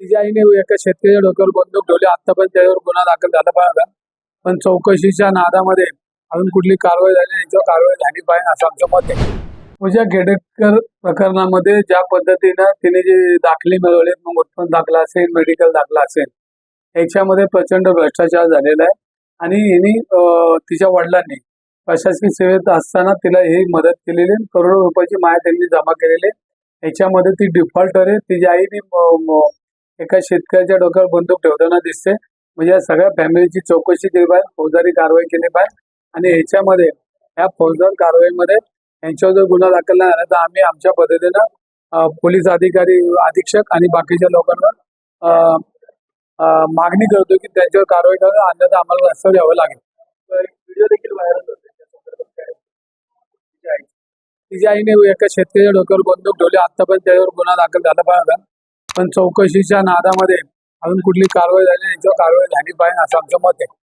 तिच्या आईने एका शेतकऱ्याच्या डोक्यावर बंदूक ठेवली. आतापर्यंत त्याच्यावर गुन्हा दाखल झाला पाहिजे पण चौकशीच्या नादामध्ये अजून कुठली कारवाई झाली याच्यावर कारवाई झाली पाहिजे असं आमचं मत आहे. पूजा खेडेकर प्रकरणामध्ये ज्या पद्धतीनं तिने जे दाखले मिळवले मग उत्पन्न दाखला असेल मेडिकल दाखला असेल याच्यामध्ये प्रचंड भ्रष्टाचार झालेला आहे. आणि हिने तिच्या वडिलांनी प्रशासकीय सेवेत असताना तिला ही मदत केलेली करोडो रुपयाची माया त्यांनी जमा केलेली याच्यामध्ये ती डिफॉल्टर आहे. तिच्या आईने एका शेतकऱ्याच्या डोक्यावर बंदूक ठेवताना दिसते. म्हणजे या सगळ्या फॅमिलीची चौकशी केली पाहिजे फौजदारी कारवाई केली पाहिजे. आणि ह्याच्यामध्ये या फौजदार कारवाईमध्ये यांच्यावर जर गुन्हा दाखल नाही झाला तर आम्ही आमच्या पद्धतीनं पोलीस अधिकारी अधीक्षक आणि बाकीच्या अं, मागणी करतो की त्यांच्यावर कारवाई करणं अन्यथा आम्हाला रस्त्यावर यावं लागेल. व्हिडिओ देखील व्हायरल तिच्या आईने एका शेतकऱ्याच्या डोक्यावर बंदूक ठेवली आतापर्यंत त्याच्यावर गुन्हा दाखल झाला पाहिजे. पण चौकशीच्या नादामध्ये अजून कुठली कारवाई झाली नाही, कारवाई झाली पाहिजे असं आमचं मत आहे.